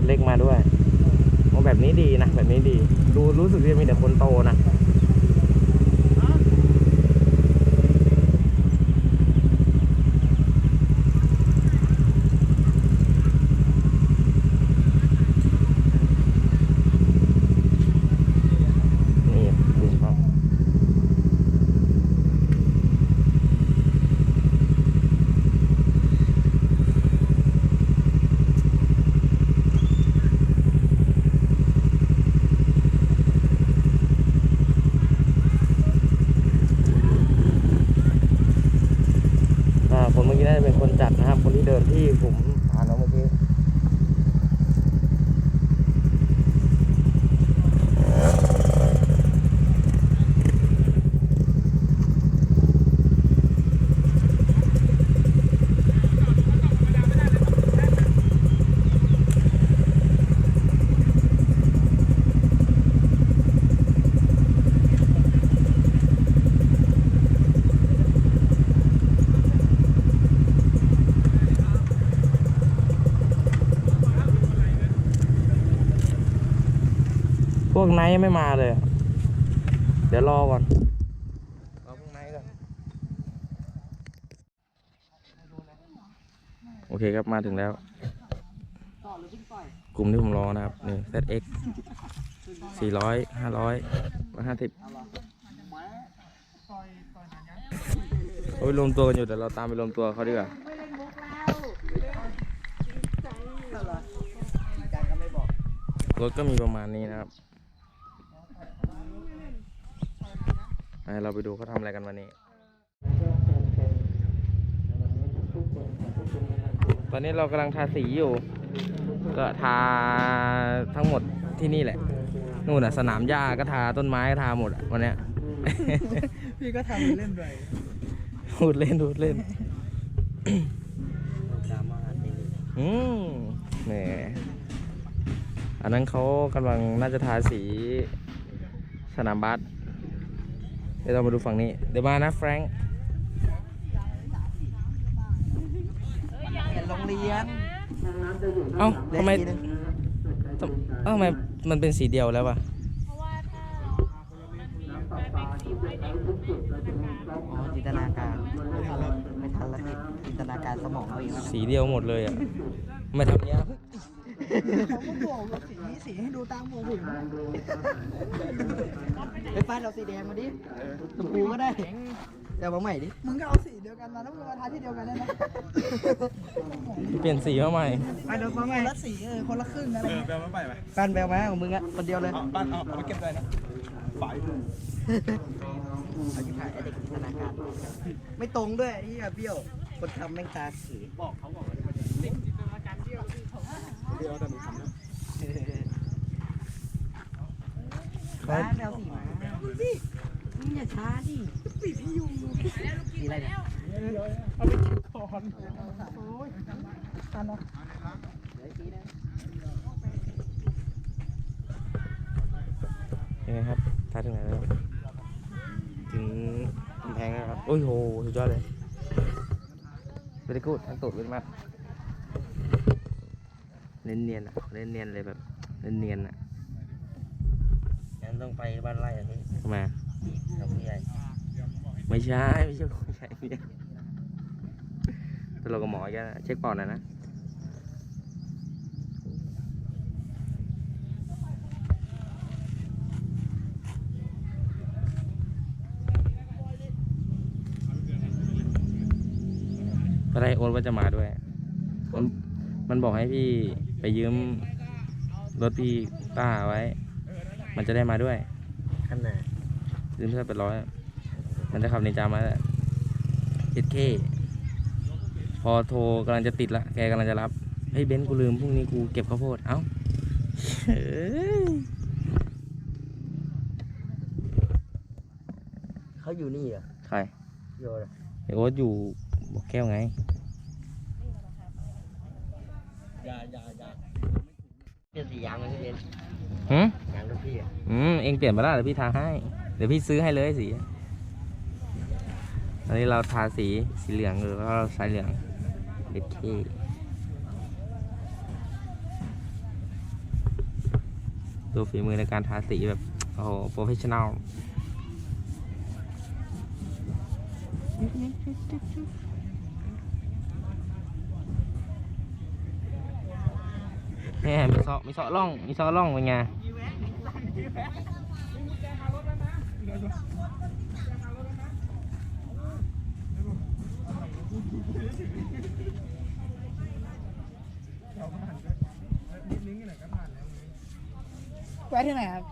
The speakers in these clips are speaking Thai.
ถเล็กมาด้วยโอ้แบบนี้ดีนะแบบนี้ดี ดูรู้สึกจะมีแต่คนโตนะนี่ดูครับ อ่าคนเมื่อกี้น่าจะเป็นคนจัดนะครับ คนที่เดินที่ผมผ่านแล้วเมื่อกี้ พวกไนท์ยังไม่มาเลย เดี๋ยวรอก่อนรอพวกไนท์ก่อน โอเคครับมาถึงแล้ว กลุ่มที่ผมรอนะครับ นี่ ZX 400 500 150โอ้ยรวมตัวกันอยู่แต่เราตามไปรวมตัวเขาดีกว่ารถก็มีประมาณนี้นะครับไป เราไปดูเขาทำอะไรกันวันนี้ ตอนนี้เรากำลังทาสีอยู่ ก็ทาทั้งหมดที่นี่แหละ นู่นน่ะสนามหญ้าก็ทาต้นไม้ก็ทาหมดอะวันเนี้ย พี่ก็ทำเล่นไปพูดเล่นพูดเล่น ดราม่าจริงอืมแหมอันนั้นเขากำลังน่าจะทาสีสนามบาส เดี๋ยวเรามาดูฝั่งนี้ เดี๋ยวมานะแฟรงค์เห็นโรงเรียนเอ้าทำไมเล็กนิดนึงทำเอ้าทำไมมันเป็นสีเดียวแล้ววะเพราะว่าถ้ามันกลายเป็นสีไม่เด็กจินตนาการอ๋อจินตนาการไม่ทันแล้วไม่ทันแล้วจิตจินตนาการสมองเอาเองแล้วสีเดียวหมดเลยอะทำไม่ทำเนี้ย เขาก็บอกว่าสีนี้ สีให้ดูตามหัวหุ่นไปป้านเอาสีแดงมาดิชมพูก็ได้เดี๋ยวมาใหม่ดิ มึงก็เอาสีเดียวกันมาแล้วมึงมาทาที่เดียวกันได้ไหมเปลี่ยนสีมาใหม่ไปเดี๋ยวมาใหคม่นละสีเออคนละครึ่งอะไรเออเงี้ยแบลมาไปไหมป้านแบลมาของมึงอะคนเดียวเลยเอาบ้านเอาเอาไปเก็บได้นะฝ่ายเอาที่ถ่ายไอเด็กจินตนาการไม่ตรงด้วยที่เบี้ยว คนทำแม่งตาสีเดียวแต่มึงทำนะ ป้านแบลสีมาดิมึงอย่าช้าดิสีพี่ยูสีอะไรเนี่ยเอาไปกินก่อนโอ้ยอันนะยังไงครับทาถึงไหนแล้ว ถึงกำแพงแล้วครับ โอ้ยโห สุดยอดเลยเวลิกูดทั้งตูดเวลิมัดเน้นเนียนๆอะเน้นเนียนๆเลยแบบ เน้นเนียนๆอะ งั้นต้องไปบ้านไร่อะพี่ทำไมอะกับผู้ใหญ่ไม่ใช่ไม่ใช่ผู้ใหญ่เนี่ยตลกกับหมอแกนะเช็คปอดหน่อยนะ อะไรโอนว่าจะมาด้วยมันมันบอกให้พี่ไปยืมรถพี่ต้าไว้ มันจะได้มาด้วยขั้นไหนยืมเพื่อเป็นร้อย มันจะขับในจามาติดเคพอโทรกำลังจะติดละ แกกำลังจะรับ เฮ้ยเบนซ์กูลืมพรุ่งนี้กูเก็บข้าวโพด เอ้าเฮ้ยเขาอยู่นี่เหรอ ใคร โยนอะไอโอ๊ตอยู่บอกแก้วไง เปลี่ยนสียางเลยพี่เบนหืมยางรุ่นพี่อะอืมเองเปลี่ยนมาแล้วเดี๋ยวพี่ทาให้ เดี๋ยวพี่ซื้อให้เลยสีอันนี้เราทาสีสีเหลืองหรือว่าเราใช้เหลืองเด็กที่ดูฝีมือในการทาสีแบบ โอ้โหโปรเฟชชั่นอล แหมมีซอมีซอล่อง มีซอล่องเป็นไงแวะที่ไหนครับ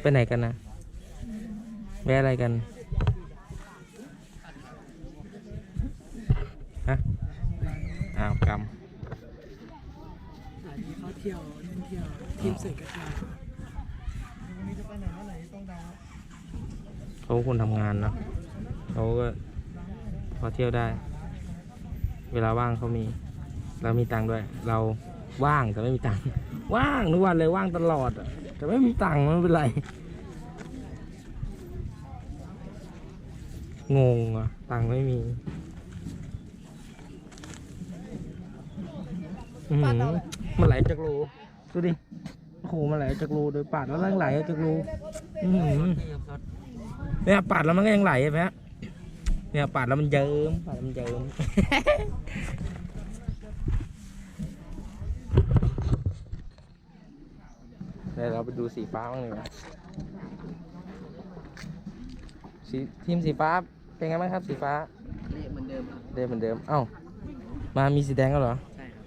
ไปไหนกันนะ แวะอะไรกันฮะอ้าวกรรมเขาเที่ยวเล่นเที่ยวทีมเสกกระชาวันนี้จะไปไหนมาไหนต้องดาวเขาคนทำงานเนอะเขาก็พอเที่ยวได้ เวลาว่างเขามีเรามีตังค์ด้วย เราว่างแต่ไม่มีตังค์ว่างทุกวันเลยว่างตลอดอะแต่ไม่มีตังค์มันไม่เป็นไร งงอะ ตังค์ไม่มีอื้อหือมันไหลจากรูดูดิโอ้โหมันไหลจากรูโดยปาดแล้วมันไหลจากรูอื้อหือเนี่ยปาดแล้วมันก็ยังไหลใช่ไหมฮะเนี่ยปาดแล้วมันเยิ้มปาดแล้วมันเยิ้มเดี๋ยวเราไปดูสีฟ้าบ้างเลยนะสีทีมสีฟ้า เป็นไงบ้างครับสีฟ้าเละเหมือนเดิมครับเดิมเหมือนเดิม เอ้า มามีสีแดงแล้วเหรอ ใช่ครับ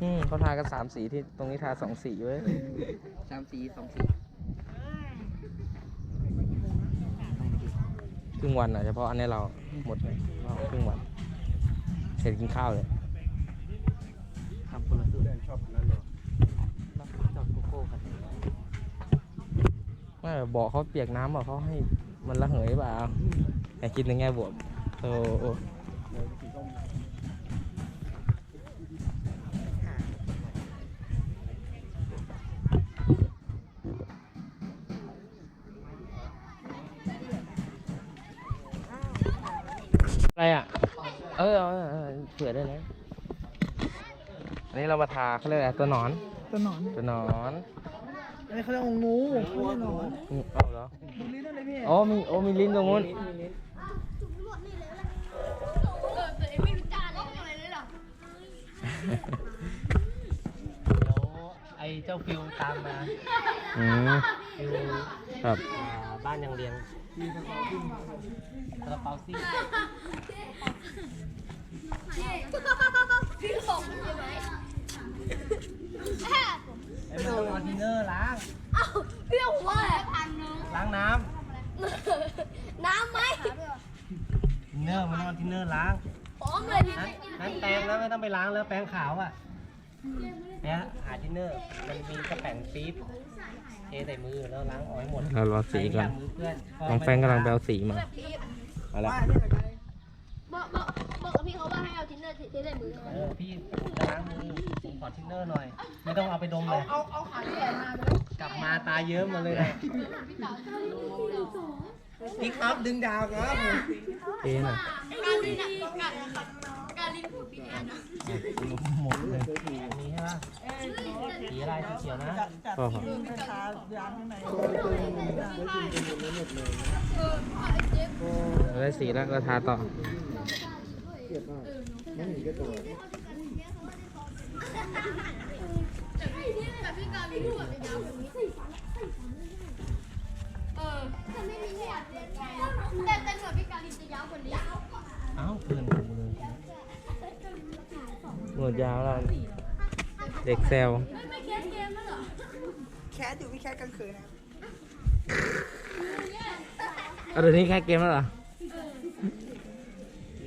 อืมเขาทากันสามสีที่ตรงนี้ทาสองสีเว้ยสามสีสองสีครึ่งวันอะเฉพาะอันนี้เราหมดเลยเราครึ่งวัน เสร็จกินข้าวเลยทำคนละสูตรแดงชอบนั้นเลยจอดโกโก้ครับไม่บอกเขาเปียกน้ำบอกเขาให้ มันระเหยเปล่าแต่คิดในแง่บวกโอ้โอ้อะไรอะเออเออเออเผื่อได้นะอันนี้เรามาทาเขาเรียกอะไรตัวหนอน ตัวหนอนตัวหนอน อันนี้เขาเรียกว่างูไม่ใช่หนอนอืมเอาเหรอ ดูลิ้นอะไรพี่โอ้มีโอ้มีลิ้นตรงนู้นไม่รู้จักอะไรเลยหรอเดี๋ยวไอ้เจ้าฟิวตามมาอืมฟิวครับอ่าบ้านยังเรียงกระเป๋าซี่พี่ส่งใช่ไหมไอ้มันต้องเอาทินเนอร์ล้าง อ้าวพี่บอกว่า พันนึงล้างน้น้ำไหมำทินเนอร์มันต้องเอาทินเนอร์ล้างพร้อมเลยที่นั้นนั้นแปรงแล้วไม่ต้องไปล้างแล้วแปรงขาวอะเนี่ยหาทินเนอร์มันมีกระแป้งปี๊บเทใส่มือแล้วล้างออกให้หมดเรารอสีก่อนใครที่ยมืเพื่อนน้องแฟงกำลังไปเอาสีมามาแล้วบอกบอกบอกกับพี่เขาว่าให้เอาทินเนอร์เทใส่มือเออพี่จะล้างมือผมขอทินเนอร์หน่อย ไม่ต้องเอาไปดมเลยเอาเอาขาที่แอนมาเลย กลับมาตาเยิ้มหมาเลยนะนี่ครับดึงดาวครับเอ๊ะน่ะการลินอะการการลินผูกพี่แอนนะหมดเลยมีใช่ปะสีอะไรสีเขียวนะจัดจัดพ่อครับกระชายางข้างในเราได้สีแล้วเราทาต่อแต่ พี่กาลินผูกแบบยาวแบบนี้เออแต่ไม่มีเนี่ยแต่แต่หนวดพี่กาลินจะยาวกว่านี้เอ้าเพื่อนกูเลยหนวดยาวแล้วเด็กแซวไม่ไม่แคสเกมแล้วเหรอแคสอยู่พี่แคสกลางคืนนะเอาเดี๋ยวนี้แค่เกมแล้วเหรอ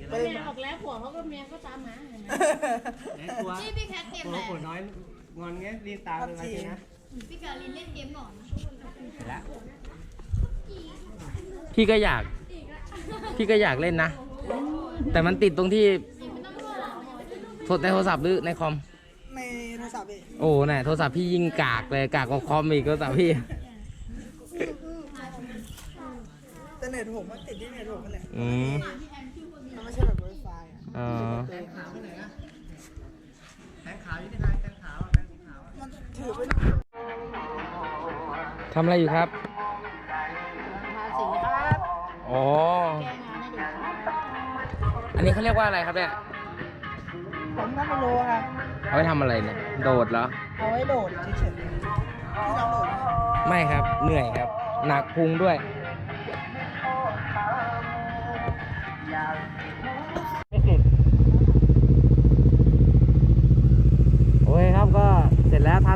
ไปแม่บอกแล้วผัวเขาก็เมียก็ตามมาเห็นไหมไอ้ตัวนี่พี่แคสเกมตัวไหนหัวน้อย งอนเงี้ยรีบตามเลยมาสินะพี่การลินเล่นเกมหนอนเสร็จแล้วพี่ก็อยาก พี่ก็อยากเล่นนะ แต่มันติดตรงที่โทรในโทรศัพท์หรือในคอม ในโทรศัพท์พี่โอ้น่ะโทรศัพท์พี่ยิ่งกากเลยกากกว่าคอมอีกโทรศัพท์พี่แต่เน็ตผมมันติดที่เน็ตผมนั่นแหละอืมอ๋อแปรงขาวไปไหนอะ ถือไปทำอะไรอยู่ครับ ภาษีครับอ๋อ แก้งานให้เด็กครับอันนี้เขาเรียกว่าอะไรครับเนี่ย ผมก็ไม่รู้ครับเอาไว้ทำอะไรเนี่ย โดดเหรอ เอาไว้โดดเฉยๆที่เราโดดไม่ครับ เหนื่อยครับ หนักพุงด้วย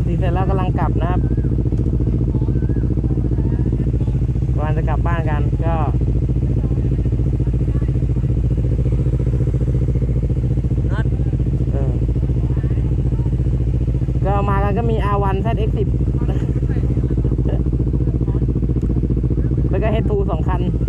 สร็จแล้วทาสีเสร็จแล้วกำลังกลับนะครับกำลังจะกลับบ้านกันก็น็อตเออก็มากันก็มี R1 ZX10 แล้วก็ H2 สองคันใน